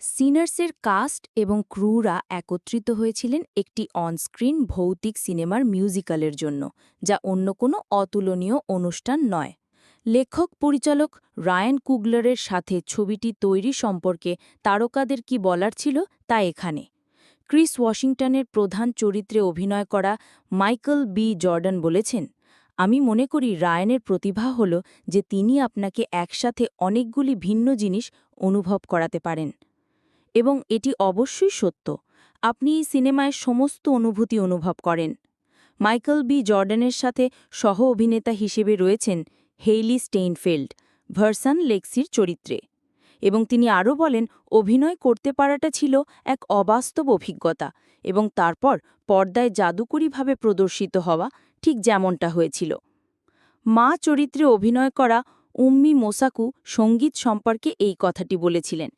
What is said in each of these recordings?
সিনার্সের caste এবং ক্রুরা একত্রিত হয়েছিলেন একটি অনস্ক্রিন ভৌতিক সিনেমার মিউজিক্যালের জন্য, যা অন্য কোনো অতুলনীয় অনুষ্ঠান নয়। লেখক পরিচালক রায়ান কুগলারের সাথে ছবিটি তৈরি সম্পর্কে তারকাদের কি বলার ছিল তা এখানে। ক্রিস ওয়াশিংটনের প্রধান চরিত্রে অভিনয় করা মাইকেল বি. জর্ডান বলেছেন, আমি মনে করি রায়ানের প্রতিভা হল যে তিনি আপনাকে একসাথে অনেকগুলি ভিন্ন জিনিস অনুভব করাতে পারেন। এবং এটি অবশ্যই সত্য। আপনি এই সিনেমায় সমস্ত অনুভূতি অনুভব করেন। Michael B. জর্ডানের সাথে সহ অভিনেতা হিসেবে রয়েছেন হেইলি স্টেইনফেল্ড, ভার্সান লেক্সির চরিত্রে। এবং তিনি আরও বলেন, অভিনয় করতে পারাটা ছিল এক অবাস্তব অভিজ্ঞতা এবং তারপর পর্দায় জাদুকরীভাবে প্রদর্শিত হওয়া ঠিক যেমনটা হয়েছিল। মা চরিত্রে অভিনয় করা উম্মি মোসাকু সংগীত সম্পর্কে এই কথাটি বলেছিলেন।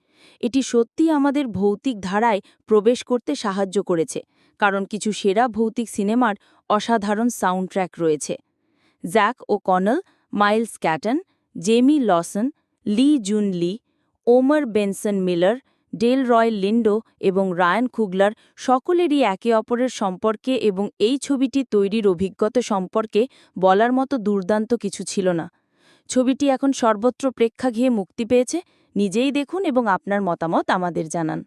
এটি সত্যি আমাদের ভৌতিক ধারায় প্রবেশ করতে সাহায্য করেছে, কারণ কিছু সেরা ভৌতিক সিনেমার অসাধারণ সাউন্ডট্র্যাক রয়েছে। Jack O'Connell Miles Caton, Jamie Lawson, Li Jun Li, Omar Benson Miller, Delroy Lindo এবং রায়ান খুগলার সকলেরই একে অপরের সম্পর্কে এবং এই ছবিটি তৈরির অভিজ্ঞতা সম্পর্কে বলার মতো দুর্দান্ত কিছু ছিল না। ছবিটি এখন সর্বত্র প্রেক্ষাগৃহে মুক্তি পেয়েছে। নিজেই দেখুন এবং আপনার মতামত আমাদের জানান।